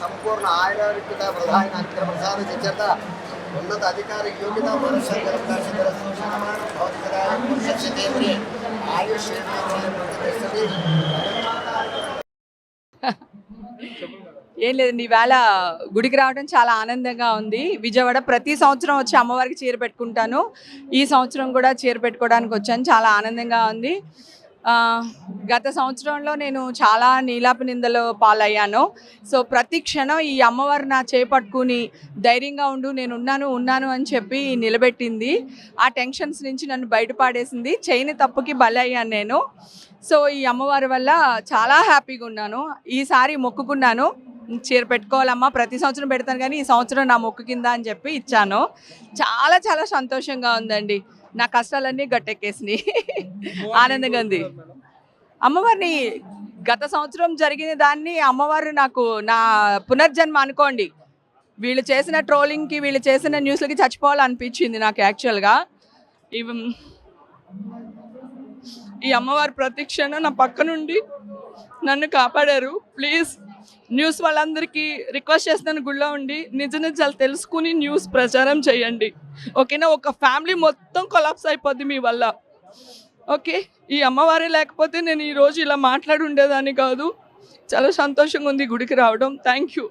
సంపూర్ణ ఆయుర్వేద ప్రధాన ప్రసాద చేత ఉన్నత అధికారి యోగ్యత ఏం లేదండి ఇవాళ గుడికి రావడం చాలా ఆనందంగా ఉంది. విజయవాడ ప్రతి సంవత్సరం వచ్చి అమ్మవారికి చీర పెట్టుకుంటాను. ఈ సంవత్సరం కూడా చీర పెట్టుకోవడానికి వచ్చాను. చాలా ఆనందంగా ఉంది. గత సంవత్సరంలో నేను చాలా నీలాప నిందలు పాలయ్యాను. సో ప్రతి క్షణం ఈ అమ్మవారు నా చేపట్టుకుని ధైర్యంగా ఉండు నేను ఉన్నాను ఉన్నాను అని చెప్పి నిలబెట్టింది. ఆ టెన్షన్స్ నుంచి నన్ను బయటపడేసింది. చేయని తప్పుకి బలయ్యాను నేను. సో ఈ అమ్మవారి వల్ల చాలా హ్యాపీగా ఉన్నాను. ఈసారి మొక్కుకున్నాను. చీర పెట్టుకోవాలమ్మా ప్రతి సంవత్సరం పెడతాను కానీ ఈ సంవత్సరం నా మొక్కు కింద అని చెప్పి ఇచ్చాను. చాలా చాలా సంతోషంగా ఉందండి. నా కష్టాలన్నీ గట్టెక్కేసినాయి. ఆనందంగా ఉంది. అమ్మవారిని గత సంవత్సరం జరిగిన దాన్ని అమ్మవారు నాకు నా పునర్జన్మ అనుకోండి. వీళ్ళు చేసిన ట్రోలింగ్కి వీళ్ళు చేసిన న్యూస్లకి చచ్చిపోవాలనిపించింది నాకు యాక్చువల్గా. ఇవి ఈ అమ్మవారి ప్రతిక్షణ నా పక్క నుండి నన్ను కాపాడారు. ప్లీజ్ న్యూస్ వాళ్ళందరికీ రిక్వెస్ట్ చేస్తున్నాను గుళ్ళో ఉండి నిజ నిజాలు తెలుసుకుని న్యూస్ ప్రచారం చేయండి. ఓకేనా? ఒక ఫ్యామిలీ మొత్తం కొలాప్స్ అయిపోద్ది మీ వల్ల. ఓకే? ఈ అమ్మవారే లేకపోతే నేను ఈరోజు ఇలా మాట్లాడి ఉండేదాన్ని కాదు. చాలా సంతోషంగా ఉంది గుడికి రావడం. Thank you